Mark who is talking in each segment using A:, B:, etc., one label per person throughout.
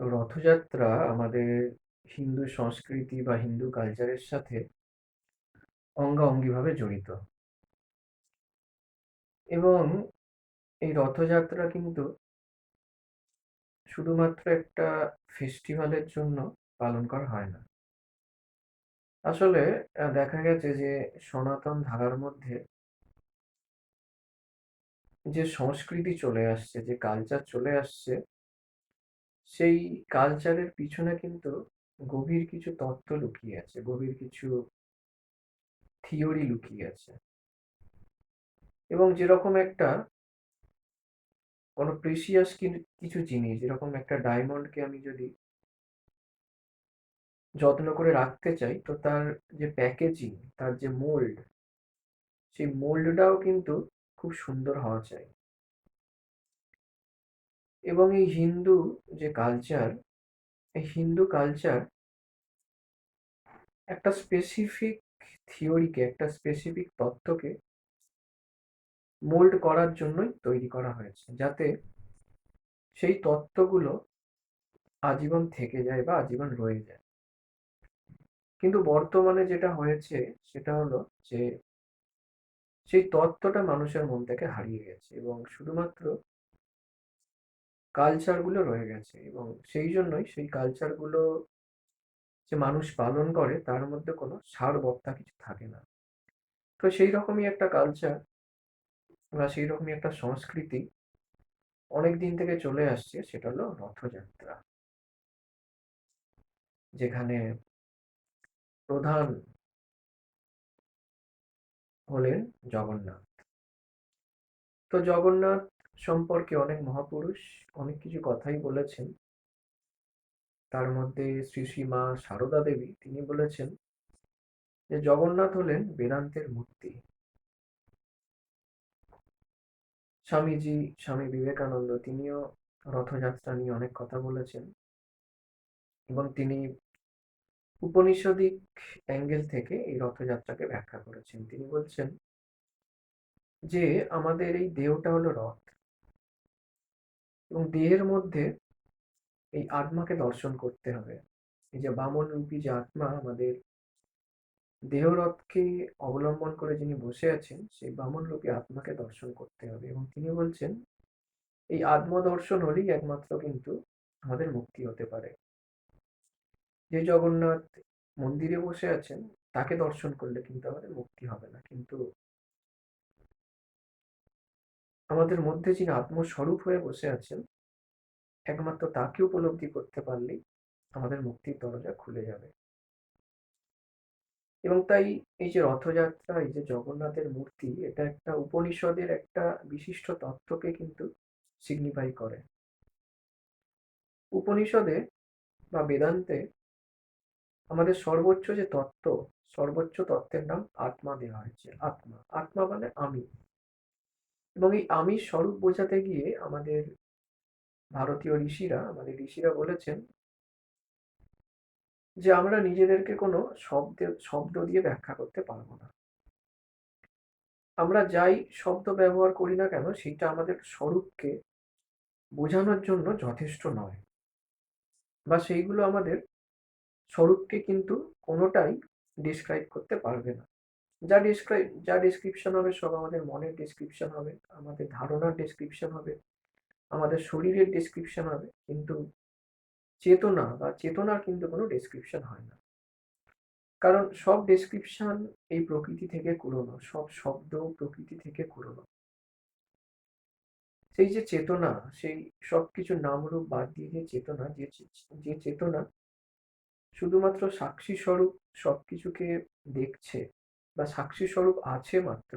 A: তো রথযাত্রা আমাদের হিন্দু সংস্কৃতি বা হিন্দু কালচারের সাথে অঙ্গাঅঙ্গিভাবে জড়িত। এবং এই রথযাত্রা কিন্তু শুধুমাত্র একটা ফেস্টিভ্যালের জন্য পালন করা হয় না। আসলে দেখা গেছে যে সনাতন ধারার মধ্যে যে সংস্কৃতি চলে আসছে, যে কালচার চলে আসছে সেই কালচারের পিছনে কিন্তু গভীর কিছু তত্ত্ব লুকিয়ে আছে, গভীর কিছু থিওরি লুকিয়ে আছে। এবং যেরকম একটা কোনো প্রিসিয়াস কিছু জিনিস, যেরকম একটা ডায়মন্ডকে আমি যদি যত্ন করে রাখতে চাই, তো তার যে প্যাকেজিং তার যে মোল্ড সেই মোল্ডটাও কিন্তু খুব সুন্দর হওয়া চাই। এবং এই হিন্দু যে কালচার এই হিন্দু কালচার একটা স্পেসিফিক থিওরিকে একটা স্পেসিফিক তত্ত্বকে মোল্ড করার জন্যই তৈরি করা হয়েছে, যাতে সেই তত্ত্বগুলো আজীবন থেকে যায় বা আজীবন রয়ে যায়। কিন্তু বর্তমানে যেটা হয়েছে, সেটা হলো যে সেই তত্ত্বটা মানুষের মন থেকে হারিয়ে গেছে এবং শুধুমাত্র কালচারগুলো রয়ে গেছে এবং সেই জন্যই সেই কালচারগুলো যে মানুষ পালন করে তার মধ্যে কোনো সারবত্তা কিছু থাকে না। তো সেই রকমই একটা কালচার বা সেই রকমই একটা সংস্কৃতি অনেক দিন থেকে চলে আসছে সেটা হলো রথযাত্রা। যেখানে প্রধান হলেন জগন্নাথ। তো জগন্নাথ সম্পর্কে অনেক মহাপুরুষ অনেক কিছু কথাই বলেছেন। তার মধ্যে শ্রী শ্রী মা সারদা দেবী তিনি বলেছেন যে, জগন্নাথ হলেন বেদান্তের মূর্তি। স্বামীজি, স্বামী বিবেকানন্দ তিনিও রথযাত্রা নিয়ে অনেক কথা বলেছেন এবং তিনি উপনিষদিক অ্যাঙ্গেল থেকে এই রথযাত্রাকে ব্যাখ্যা করেছেন। তিনি বলছেন যে, আমাদের এই দেহটা হলো রথ। এবং দেহের মধ্যে এই আত্মাকে দর্শন করতে হবে। এই যে বামন রূপী যে আত্মা আমাদের দেহরথকে অবলম্বন করে যিনি বসে আছেন, সেই বামন রূপী আত্মাকে দর্শন করতে হবে এবং তিনি বলছেন, এই আত্মদর্শন হলেই একমাত্র কিন্তু আমাদের মুক্তি হতে পারে। যে জগন্নাথ মন্দিরে বসে আছেন, তাকে দর্শন করলে কিন্তু আমাদের মুক্তি হবে না। কিন্তু আমাদের মধ্যে যিনি আত্মস্বরূপ হয়ে বসে আছেন, একমাত্র তাকে উপলব্ধি করতে পারলেই আমাদের মুক্তির দরজা খুলে যাবে। এবং তাই এই যে রথযাত্রা, এই যে জগন্নাথের মূর্তি, এটা একটা উপনিষদের একটা বিশিষ্ট তত্ত্বকে কিন্তু সিগনিফাই করে। উপনিষদে বা বেদান্তে আমাদের সর্বোচ্চ যে তত্ত্ব, সর্বোচ্চ তত্ত্বের নাম আত্মা দেওয়া হয়েছে। আত্মা আত্মা মানে আমি। এবং এই আমি স্বরূপ বোঝাতে গিয়ে আমাদের ভারতীয় ঋষিরা, আমাদের ঋষিরা বলেছেন যে আমরা নিজেদেরকে কোনো শব্দ শব্দ দিয়ে ব্যাখ্যা করতে পারব না। আমরা যাই শব্দ ব্যবহার করি না কেন সেটা আমাদের স্বরূপকে বোঝানোর জন্য যথেষ্ট নয়। বা সেইগুলো আমাদের স্বরূপকে কিন্তু কোনোটাই ডিসক্রাইব করতে পারবে না। যা ডিসক্রাইব যা ডিসক্রিপশন হবে সব আমাদের মনের ডিসক্রিপশন হবে, আমাদের ধারণার ডিসক্রিপশন হবে, আমাদের শরীরের ডিসক্রিপশন হবে, কিন্তু চেতনা বা চেতনার কিন্তু কোনো ডেসক্রিপশন হয় না। কারণ সব ডেসক্রিপশন এই প্রকৃতি থেকে কুড়োনো, সব শব্দ প্রকৃতি থেকে কুড়োনো। সেই যে চেতনা, সেই সব কিছু নামরূপ বাদ দিয়ে যে চেতনা, যে যে চেতনা শুধুমাত্র সাক্ষী স্বরূপ সব কিছুকে দেখছে বা সাক্ষী স্বরূপ আছে মাত্র,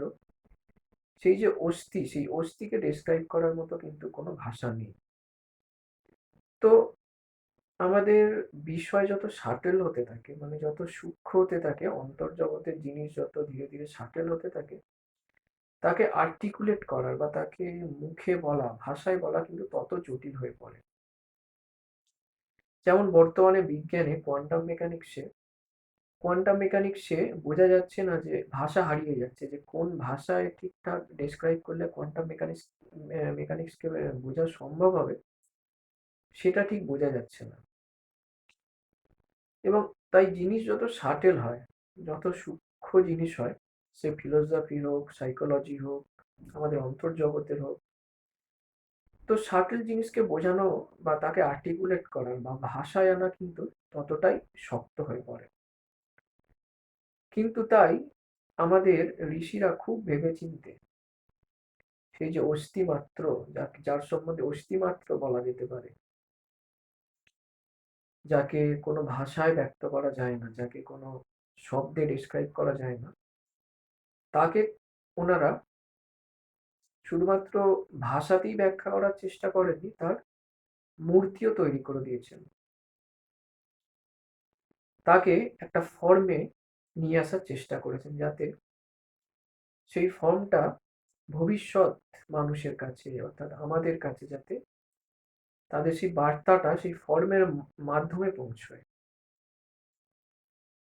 A: সেই যে অস্থি, সেই অস্থিকে ডেসক্রাইব করার মতো কিন্তু কোনো ভাষা নেই। তো আমাদের বিষয় যত সাটেল হতে থাকে মানে যত সূক্ষ্ম হতে থাকে, অন্তর্জগতের জিনিস যত ধীরে ধীরে সাটেল হতে থাকে, তাকে আর্টিকুলেট করার বা তাকে মুখে বলা, ভাষায় বলা কিন্তু তত জটিল হয়ে পড়ে। যেমন বর্তমানে বিজ্ঞানে কোয়ান্টাম মেকানিক্সে কোয়ান্টাম মেকানিক্সে বোঝা যাচ্ছে না যে ভাষা হারিয়ে যাচ্ছে, যে কোন ভাষায় ঠিকঠাক ডেসক্রাইব করলে কোয়ান্টাম মেকানিক্স মেকানিক্সকে বোঝা সম্ভব হবে, সেটা ঠিক বোঝা যাচ্ছে না। এবং তাই জিনিস যত সাটেল হয়, যত সূক্ষ্ম জিনিস হয়, সে ফিলোসফি হোক সাইকোলজি হোক, আমাদের অন্তর্জগতের হোক, তো সাটেল জিনিসকে বোঝানো বা তাকে আর্টিকুলেট করা বা ভাষায় আনা কিন্তু ততটাই শক্ত হয়ে পড়ে। কিন্তু তাই আমাদের ঋষিরা খুব ভেবেচিন্তে সেই যে অস্থিমাত্র যার সম্বন্ধে অস্থিমাত্র বলা যেতে পারে, যাকে কোনো ভাষায় ব্যক্ত করা যায় না, যাকে কোনো শব্দে ডিসক্রাইব করা যায় না, তাকে ওনারা শুধুমাত্র ভাষাতেই ব্যাখ্যা করার চেষ্টা করেননি, তার মূর্তিও তৈরি করে দিয়েছেন। তাকে একটা ফর্মে নিয়ে আসার চেষ্টা করেছেন যাতে সেই ফর্মটা ভবিষ্যৎ মানুষের কাছে অর্থাৎ আমাদের কাছে যাতে তাদের সেই বার্তাটা সেই ফর্মের মাধ্যমে পৌঁছয়।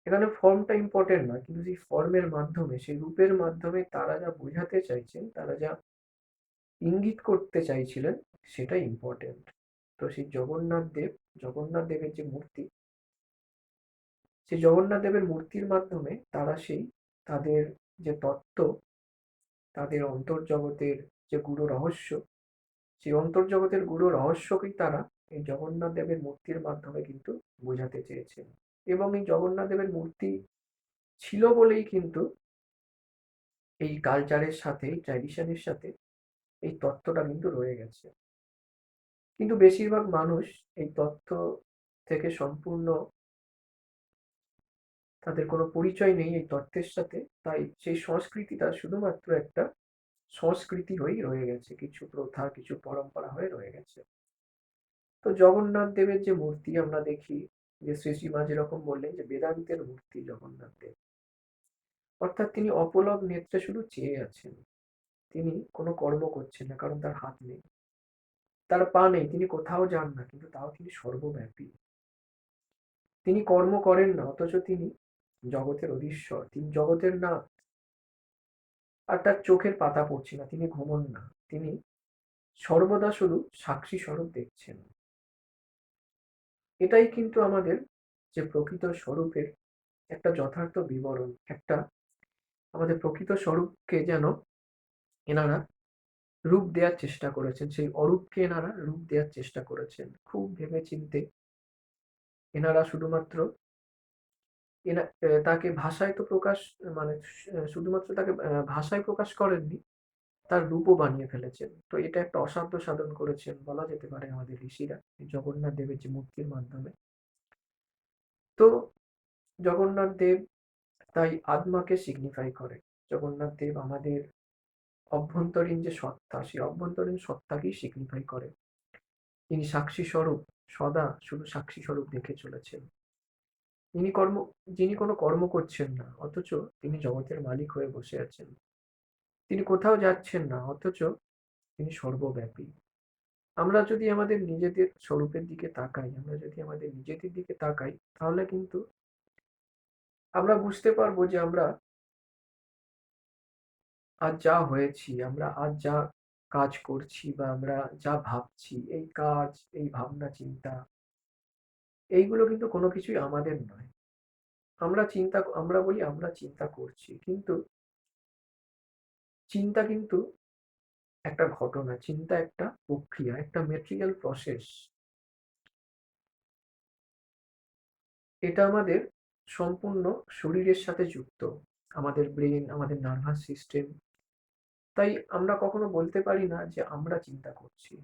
A: এখানে ফর্মটা ইম্পর্টেন্ট নয়, কিন্তু সেই ফর্মের মাধ্যমে, সেই রূপের মাধ্যমে তারা যা বোঝাতে চাইছেন, তারা যা ইঙ্গিত করতে চাইছিলেন সেটা ইম্পর্টেন্ট তো সেই জগন্নাথ দেব, জগন্নাথ দেবের যে মূর্তি সেই জগন্নাথ দেবের মূর্তির মাধ্যমে তারা সেই তাদের যে তত্ত্ব, তাদের অন্তর্জগতের যে গুরু রহস্য, সেই অন্তর্জগতের গুরু রহস্যকেই তারা এই জগন্নাথ দেবের মূর্তির মাধ্যমে কিন্তু বোঝাতে চেয়েছেন। এবং এই জগন্নাথ দেবের মূর্তি ছিল বলেই কিন্তু এই কালচারের সাথে ট্র্যাডিশনের সাথে এই তত্ত্বটা কিন্তু রয়ে গেছে। কিন্তু বেশিরভাগ মানুষ এই তত্ত্ব থেকে সম্পূর্ণ তাদের কোনো পরিচয় নেই এই তত্ত্বের সাথে। তাই সেই সংস্কৃতিটা শুধুমাত্র একটা সংস্কৃতি হয়েই রয়ে গেছে। কিছু প্রথা, কিছু পরম্পরা হয়ে রয়ে গেছে। তো জগন্নাথ দেবের যে মূর্তি আমরা দেখি, যে শ্রীশ্রীমা যেরকম বললেন যে বেদান্তের মূর্তি জগন্নাথ দেব। অর্থাৎ তিনি অপলব নেত্রে শুধু চেয়ে আছেন। তিনি কোনো কর্ম করছেন না, কারণ তার হাত নেই। তার পা নেই, তিনি কোথাও যান না, কিন্তু তাও তিনি সর্বব্যাপী। তিনি কর্ম করেন না, অথচ তিনি জগতের অধীশ্বর, তিনি জগতের না। আর তার চোখের পাতা পড়ছে না, তিনি ঘুমন না। তিনি সর্বদা শুধু সাক্ষী স্বরূপ দেখছেন। এটাই কিন্তু আমাদের যে প্রকৃত স্বরূপের একটা যথার্থ বিবরণ, একটা আমাদের প্রকৃত স্বরূপকে যেন এনারা রূপ দেওয়ার চেষ্টা করেছেন, সেই অরূপকে এনারা রূপ দেওয়ার চেষ্টা করেছেন। খুব ভেবে চিনতে এনারা শুধুমাত্র এনা তাকে ভাষায় তো প্রকাশ মানে শুধুমাত্র তাকে ভাষায় প্রকাশ করেননি, তার রূপও বানিয়ে ফেলেছেন। তো এটা একটা অসাধ্য সাধন করেছেন বলা যেতে পারে আমাদের ঋষিরা জগন্নাথ দেবের যে মূর্তির মাধ্যমে। তো জগন্নাথ দেব তাই আত্মাকে সিগনিফাই করে। জগন্নাথ দেব আমাদের অভ্যন্তরীণ যে সত্তা, সেই অভ্যন্তরীণ সত্তাকেই সিগনিফাই করে। তিনি সাক্ষী স্বরূপ, সদা শুধু সাক্ষী স্বরূপ দেখে চলেছেন। যিনি কর্ম, যিনি কোনো কর্ম করছেন না, অথচ তিনি জগতের মালিক হয়ে বসে আছেন। তিনি কোথাও যাচ্ছেন না, অথচ তিনি সর্বব্যাপী। আমরা যদি আমাদের নিজেদের স্বরূপের দিকে তাকাই, আমরা যদি আমাদের নিজেদের দিকে তাকাই, তাহলে কিন্তু আমরা বুঝতে পারব যে আমরা আজ যা হয়েছি, আমরা আজ যা কাজ করছি বা আমরা যা ভাবছি, এই কাজ, এই ভাবনা, চিন্তা এইগুলো কিন্তু কোনো কিছুই আমাদের নয়। আমরা চিন্তা আমরা বলি আমরা চিন্তা করছি। কিন্তু চিন্তা কিন্তু একটা ঘটনা, চিন্তা একটা প্রক্রিয়া, একটা মেটেরিয়াল প্রসেস এটা আমাদের সম্পূর্ণ শরীরের সাথে যুক্ত, আমাদের ব্রেন আমাদের নার্ভাস সিস্টেম তাই আমরা কখনো বলতে পারি না যে আমরা চিন্তা করছি।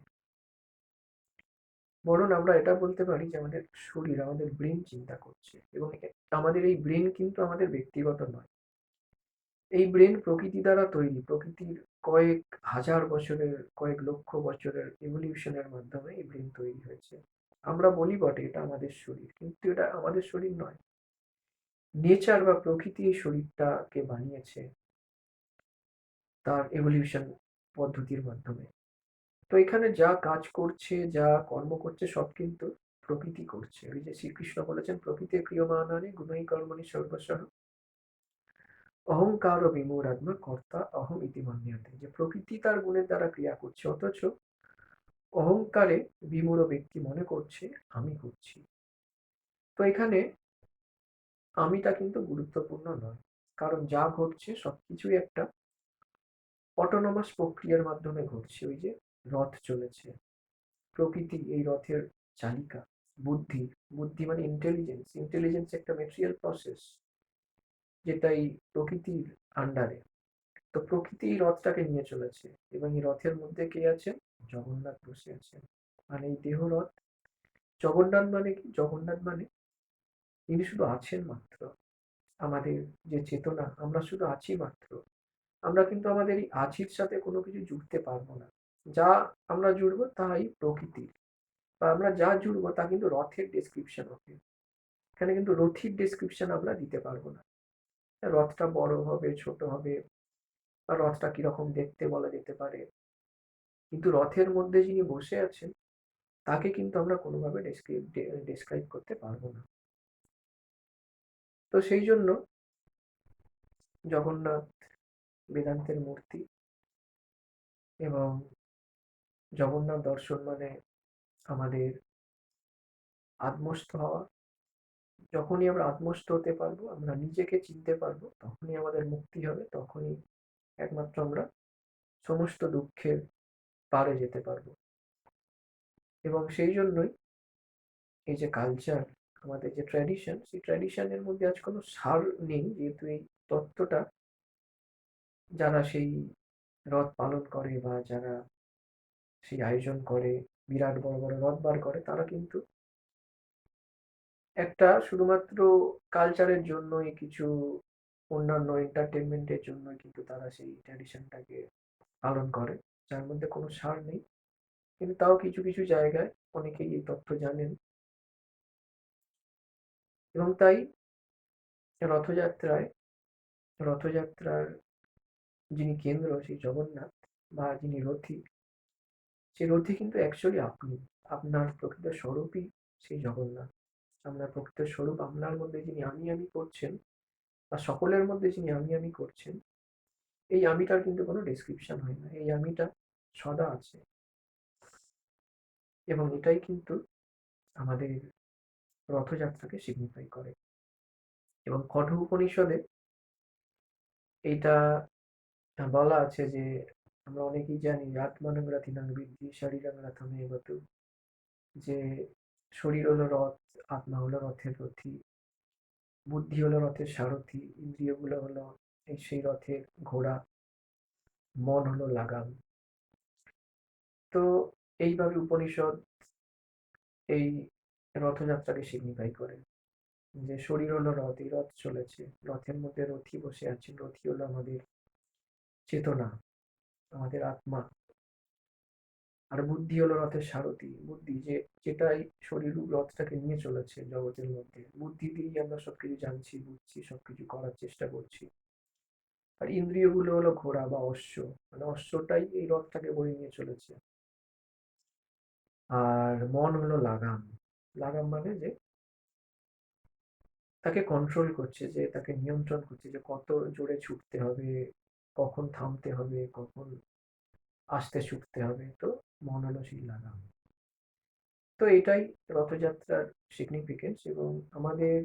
A: বরং আমরা এটা বলতে পারি যে আমাদের শরীর, আমাদের ব্রেন চিন্তা করছে এবং আমাদের এই ব্রেন কিন্তু আমাদের ব্যক্তিগত নয়। এই ব্রেন প্রকৃতি দ্বারা তৈরি, প্রকৃতির কয়েক হাজার বছরের, কয়েক লক্ষ বছরের ইভলিউশনের মাধ্যমে এই ব্রেন তৈরি হয়েছে। আমরা বলি বটে, এটা আমাদের শরীর, কিন্তু এটা আমাদের শরীর নয়। নেচার বা প্রকৃতি এই শরীরটাকে বানিয়েছে তার এভলিউশন পদ্ধতির মাধ্যমে। তো এখানে যা কাজ করছে, যা কর্ম করছে, সব কিন্তু প্রকৃতি করছে। ওই যে শ্রীকৃষ্ণ বলেছেন প্রকৃতির ক্রিয়মানানি গুণই কর্মণি সর্বস্ব। অহংকার ও বিমূঢ়াত্মা কর্তা অহম ইতিমান্যাতে যে প্রকৃতি তার গুণের দ্বারা ক্রিয়া করছে, অথচ অহংকারে বিমূঢ় ব্যক্তি মনে করছে, আমি করছি। তো এখানে আমিটা কিন্তু গুরুত্বপূর্ণ নয়। কারণ যা ঘটছে, সবকিছুই একটা অটোনমাস প্রক্রিয়ার মাধ্যমে ঘটছে। ওই যে রথ চলেছে। প্রকৃতি এই রথের চালিকা। বুদ্ধি। বুদ্ধি মানে ইন্টেলিজেন্স ইন্টেলিজেন্স একটা মেটেরিয়াল প্রসেস যেটা এই প্রকৃতির আন্ডারে তো প্রকৃতি এই রথটাকে নিয়ে চলেছে। এবং এই রথের মধ্যে কে আছে? জগন্নাথ বসে আছেন। মানে এই দেহ রথ, জগন্নাথ মানে কি? জগন্নাথ মানে তিনি শুধু আছেন মাত্র। আমাদের যে চেতনা, আমরা শুধু আছি মাত্র। আমরা কিন্তু আমাদের এই আছির সাথে কোনো কিছু জুড়তে পারব না। যা আমরা জুড়বো তাই প্রকৃতির বা আমরা যা জুড়বো তা কিন্তু রথের ডেসক্রিপশন হবে। এখানে কিন্তু রথির ডেসক্রিপশন আমরা দিতে পারব না। রথটা বড় হবে, ছোট হবে, বা রথটা কীরকম দেখতে বলা যেতে পারে। কিন্তু রথের মধ্যে যিনি বসে আছেন, তাকে কিন্তু আমরা কোনোভাবে ডেসক্রাইব করতে পারব না। তো সেই জন্য জগন্নাথ বেদান্তের মূর্তি এবং জগন্নাথ দর্শন মানে আমাদের আত্মস্থ হওয়া। যখনই আমরা আত্মস্থ হতে পারব, আমরা নিজেকে চিনতে পারব, তখনই আমাদের মুক্তি হবে, তখনই একমাত্র আমরা সমস্ত দুঃখের পারে যেতে পারব। এবং সেই জন্যই এই যে কালচার আমাদের যে ট্র্যাডিশন সেই ট্র্যাডিশনের মধ্যে আজ কোনো সার নেই, যেহেতু এই তত্ত্বটা যারা সেই রথ পালন করে বা যারা সেই আয়োজন করে, বিরাট বড় বড় রথ বার করে, তারা কিন্তু একটা শুধুমাত্র কালচারের জন্যই কিছু অন্যান্য এন্টারটেনমেন্টের জন্য কিন্তু তারা সেই ট্র্যাডিশনটাকে পালন করে, যার মধ্যে কোনো সার নেই। কিন্তু তাও কিছু কিছু জায়গায় অনেকেই এই তথ্য জানেন। এবং তাই রথযাত্রায়, রথযাত্রার যিনি কেন্দ্র, সেই জগন্নাথ বা যিনি রথী সেই রথী কিন্তু অ্যাকচুয়ালি আপনি, আপনার প্রকৃত স্বরূপই সেই জগন্নাথ। আপনার প্রকৃত স্বরূপ আপনার মধ্যে যিনি আমি আমি করছেন বা সকলের মধ্যে যিনি আমি আমি করছেন, এই আমিটার কিন্তু কোনো ডিসক্রিপশন হয় না। এই আমিটা সদা আছে। এবং এটাই কিন্তু আমাদের রথযাত্রাকে সিগনিফাই করে। এবং কঠ উপনিষদে এইটা বলা আছে যে আমরা অনেকেই জানি আত্মানং রাথিনাং বৃদ্ধি শারীরাং রাথমে এগত যে শরীর হলো রথ, আত্মা হলো রথের রথী। বুদ্ধি হলো রথের সারথি, ইন্দ্রিয়গুলো হলো এই সেই রথের ঘোড়া। মন হলো লাগাম। তো এইভাবে উপনিষদ এই রথযাত্রাকে সিগনিফাই করে। যে শরীর হলো রথ, এই রথ চলেছে। রথের মধ্যে রথি বসে আছে রথি হলো আমাদের চেতনা। আমাদের আত্মা। আর বুদ্ধি হলো রথের সারথি। বুদ্ধি যে যেটাই শরীর রথটাকে নিয়ে চলেছে জগতের মধ্যে। বুদ্ধি দিয়েই আমরা সবকিছু জানছি, বুঝছি, সবকিছু করার চেষ্টা করছি। আর ইন্দ্রিয়গুলো হলো ঘোড়া বা অশ্ব। মানে অশ্বটাই এই রথটাকে বয়ে নিয়ে চলেছে। আর মন হলো লাগাম। লাগাম মানে যে তাকে কন্ট্রোল করছে, যে তাকে নিয়ন্ত্রণ করছে, যে কত জোরে ছুটতে হবে কখন থামতে হবে, কখন আসতে ছুটতে হবে, তো মন সেই লাগাম তো এটাই রথযাত্রার সিগনিফিকেন্স এবং আমাদের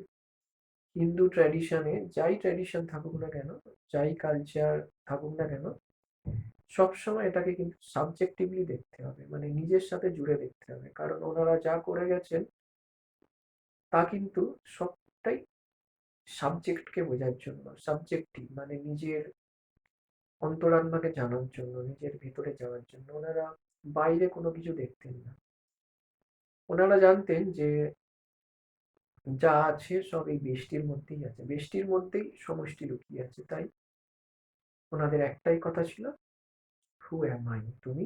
A: হিন্দু ট্র্যাডিশনে যাই ট্র্যাডিশন থাকুক না কেন, যাই কালচার থাকুক না কেন সবসময় এটাকে কিন্তু সাবজেক্টিভলি দেখতে হবে মানে নিজের সাথে জুড়ে দেখতে হবে। কারণ ওনারা যা করে গেছেন, তা কিন্তু সবটাই সাবজেক্টকে বোঝার জন্য সাবজেক্টিভ মানে নিজের অন্তরাত্মাকে জানার জন্য, নিজের ভিতরে যাওয়ার জন্য। ওনারা বাইরে কোনো কিছু দেখতেন না। ওনারা জানতেন যে যা আছে সব এই বৃষ্টির মধ্যেই আছে। বৃষ্টির মধ্যেই সমষ্টি লুকিয়ে আছে। তাই ওনাদের একটাই কথা ছিল হু অ্যাম আই তুমি